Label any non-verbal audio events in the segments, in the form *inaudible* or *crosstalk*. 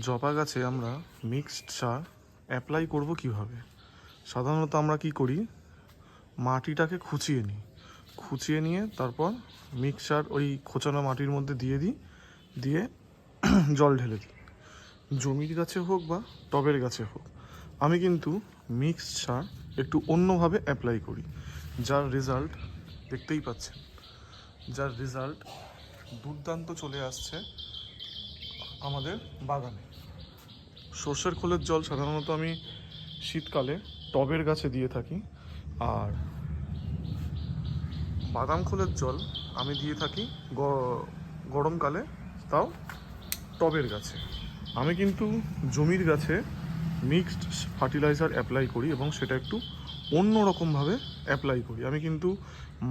জবা গাছে আমরা মিক্সড সার অ্যাপ্লাই করব কীভাবে? সাধারণত আমরা কি করি? মাটিটাকে খুঁচিয়ে নিই। খুঁচিয়ে নিয়ে তারপর মিক্সার ওই খোঁচানো মাটির মধ্যে দিয়ে দিই, দিয়ে *clears throat* জল ঢেলে দিই। জমির গাছে হোক বা টবের গাছে হোক, আমি কিন্তু মিক্সড সার একটু অন্যভাবে অ্যাপ্লাই করি। যার রেজাল্ট দেখতেই পাচ্ছেন, যার রেজাল্ট দুর্দান্ত চলে আসছে। আমাদের বাগানে। সর্ষের খোলের জল সাধারণত আমি শীতকালে টবের গাছে দিয়ে থাকি, আর বাদাম খোলের জল আমি দিয়ে থাকি গরমকালে, তাও টবের গাছে। আমি কিন্তু জমির গাছে মিক্সড ফার্টিলাইজার অ্যাপ্লাই করি এবং সেটা একটু অন্য রকমভাবে অ্যাপ্লাই করি। আমি কিন্তু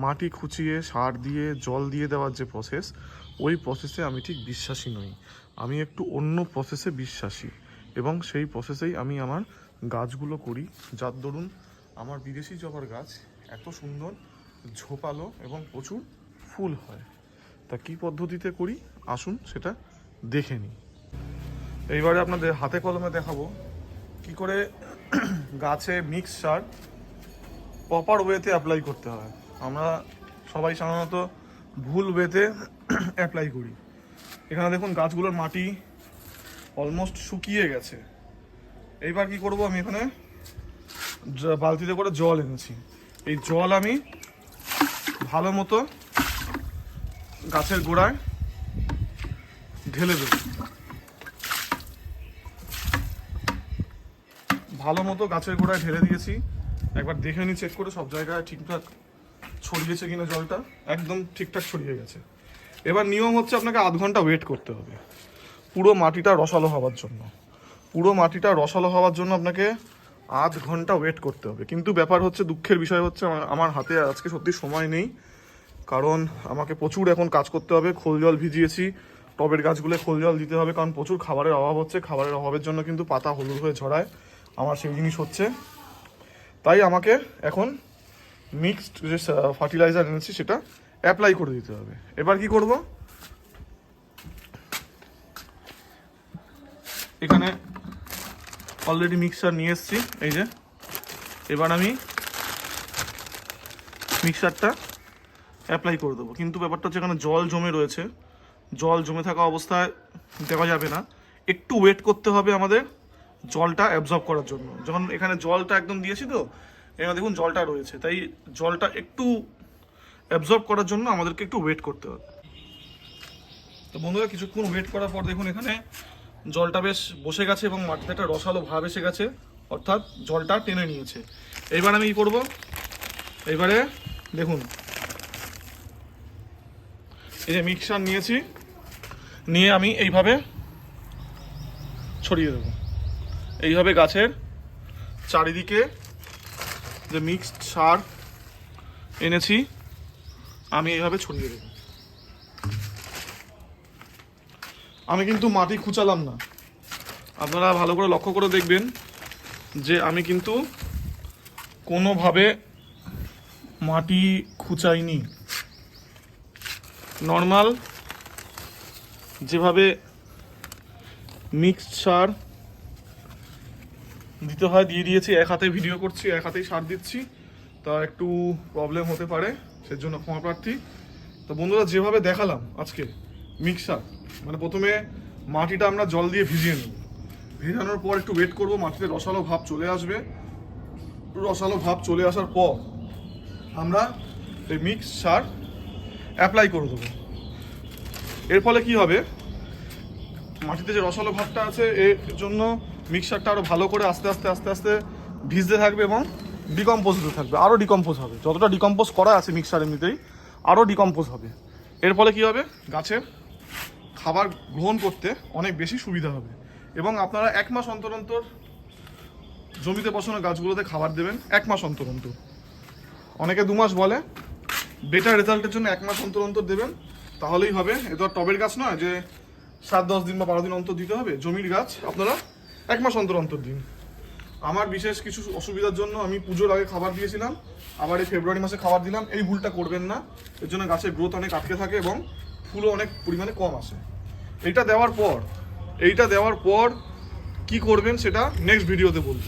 মাটি খুঁচিয়ে, সার দিয়ে, জল দিয়ে দেওয়ার যে প্রসেস ওই প্রসেসে আমি ঠিক বিশ্বাসী নই। আমি একটু অন্য প্রসেসে বিশ্বাসী এবং সেই প্রসেসেই আমি আমার গাছগুলো করি। যার দরুন আমার বিদেশি জবার গাছ এত সুন্দর, ঝোপালো এবং প্রচুর ফুল হয়। তা কী পদ্ধতিতে করি? আসুন সেটা দেখে নিই। এইবারে আপনাদের হাতে কলমে দেখাবো কি করে গাছে মিক্স সার প্রপার ওয়েতে অ্যাপ্লাই করতে হয়। আমরা সবাই সাধারণত ভুল ওয়েতে অ্যাপ্লাই করি। এখানে দেখুন গাছগুলোর মাটি অলমোস্ট শুকিয়ে গেছে। এইবার কি করব আমি এখানে বালতিতে করে জল এনেছি। এই জল আমি ভালো মতো গাছের গোড়ায় ঢেলে দেবো। ভালো মতো গাছের গোড়ায় ঢেলে দিয়েছি। একবার দেখে নি চেক করে সব জায়গায় ঠিকঠাক ছড়িয়েছে কিনা জলটা। একদম ঠিকঠাক ছড়িয়ে গেছে। এবার নিয়ম হচ্ছে আপনাকে আধ ঘণ্টা ওয়েট করতে হবে। পুরো মাটিটা রসালো হওয়ার জন্য। পুরো মাটিটা রসালো হওয়ার জন্য আপনাকে আধ ঘণ্টা ওয়েট করতে হবে। কিন্তু ব্যাপার হচ্ছে, দুঃখের বিষয় হচ্ছে, আমার- হাতে আজকে সত্যি সময় নেই। কারণ আমাকে প্রচুর এখন কাজ করতে হবে, খোল জল ভিজিয়েছি, টবের গাছগুলো খোল জল দিতে হবে, কারণ প্রচুর খাবারের অভাব হচ্ছে, খাবারের অভাবের জন্য কিন্তু পাতা হলুদ হয়ে ঝরায়, আমার সেই জিনিস হচ্ছে। তাই আমাকে এখন মিক্সড যে ফার্টিলাইজার এনেছি, সেটা অ্যাপ্লাই করে দিতে হবে। এবার কি করব? এখানে অলরেডি মিক্সার নিয়ে এসেছি, এই যে। এবার আমি মিক্সারটা অ্যাপ্লাই করে দেবো। কিন্তু ব্যাপারটা হচ্ছে এখানে জল জমে রয়েছে। জল জমে থাকা অবস্থায় দেওয়া যাবে না। একটু ওয়েট করতে হবে আমাদের জলটা অ্যাবজর্ব করার জন্য। যখন এখানে জলটা একদম দিয়েছি তো, এখানে দেখুন জলটা রয়েছে। তাই জলটা একটু অ্যাবজর্ব করার জন্য আমাদেরকে একটু ওয়েট করতে হবে। তো বন্ধুরা, কিছুক্ষণ ওয়েট করার পর দেখুন এখানে জলটা বেশ বসে গেছে এবং মাটিতে একটা রসালো ভাব এসে গেছে। অর্থাৎ জলটা টেনে নিয়েছে। এইবার আমি কি করব? এবারে দেখুন। এই যে মিক্সার নিয়েছি, নিয়ে আমি এইভাবে ছড়িয়ে দেবো। এইভাবে গাছের চারিদিকে যে মিক্সড সার এনেছি আমি এইভাবে ছড়িয়ে দেবো। আমি কিন্তু মাটি খুঁচালাম না। আপনারা ভালো করে লক্ষ্য করে দেখবেন যে আমি কিন্তু কোনোভাবে মাটি খুঁচাইনি। নর্মাল যেভাবে মিক্সড সার দিতে হয়, দিয়ে দিয়েছি, এক হাতে ভিডিও করছি, এক হাতেই সার দিচ্ছি, তা একটু প্রবলেম হতে পারে। সেজন্য ক্ষমা প্রার্থী। তো বন্ধুরা, যেভাবে দেখালাম আজকে মিক্সার মানে প্রথমে মাটিটা আমরা জল দিয়ে ভিজিয়ে নেব। ভেজানোর পর একটু ওয়েট করব, মাটিতে রসালো ভাব চলে আসবে। রসালো ভাব চলে আসার পর আমরা এই মিক্স সার অ্যাপ্লাই করে দেবো। এর ফলে কি হবে? মাটিতে যে রসালো ভাবটা আছে, এর জন্য মিক্সারটা আরও ভালো করে আস্তে আস্তে আস্তে আস্তে ভিজতে থাকবে এবং ডিকম্পোজ হতে থাকবে আরও ডিকম্পোজ হবে। যতটা ডিকম্পোজ করা আছে মিক্সার এমনিতেই আরও ডিকম্পোজ হবে। এর ফলে কি হবে? গাছের খাবার গ্রহণ করতে অনেক বেশি সুবিধা হবে। এবং আপনারা এক মাস অন্তর অন্তর জমিতে বসানো গাছগুলোতে খাবার দেবেন এক মাস অন্তর অন্তর। অনেকে দু মাস বলে বেটার রেজাল্টের জন্য এক মাস অন্তর অন্তর দেবেন। তাহলেই হবে। এ তো টবের গাছ নয় যে সাত, দশ দিন বা বারো দিন অন্তর দিতে হবে। জমির গাছ আপনারা এক মাস অন্তর অন্তর দিন। আমার বিশেষ কিছু অসুবিধার জন্য আমি পুজোর আগে খাবার দিয়েছিলাম, আবার এই ফেব্রুয়ারি মাসে খাবার দিলাম। এই ভুলটা করবেন না, এর জন্য গাছের গ্রোথ অনেক আটকে থাকে এবং ফুলও অনেক পরিমাণে কম আসে। এটা দেওয়ার পর, এইটা দেওয়ার পর কি করবেন সেটা নেক্সট ভিডিওতে বলব।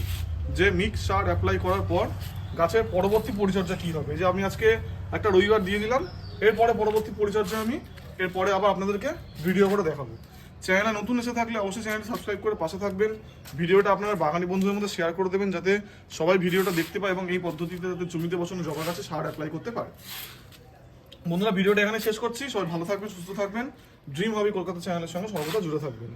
যে মিক্স সার অ্যাপ্লাই করার পর গাছের পরবর্তী পরিচর্যা কী হবে? যে আমি আজকে একটা রবিবার দিয়ে দিলাম, এরপরে পরবর্তী পরিচর্যা আমি, এরপরে আবার আপনাদেরকে ভিডিও করে দেখাবো। চ্যানেলে নতুন এসে থাকলে অবশ্যই চ্যানেলটি সাবস্ক্রাইব করে পাশে থাকবেন। ভিডিওটা আপনার বাগানি বন্ধুদের মধ্যে শেয়ার করে দেবেন যাতে সবাই ভিডিওটা দেখতে পায় এবং এই পদ্ধতিতে যাতে জমিতে বসানো জবা গাছে সার অ্যাপ্লাই করতে পারে। বন্ধুরা, ভিডিওটা এখানে শেষ করছি। সবাই ভালো থাকবেন, সুস্থ থাকবেন। ড্রিম হবি কলকাতা চ্যানেলের সঙ্গে সর্বদা জুড়ে থাকবেন।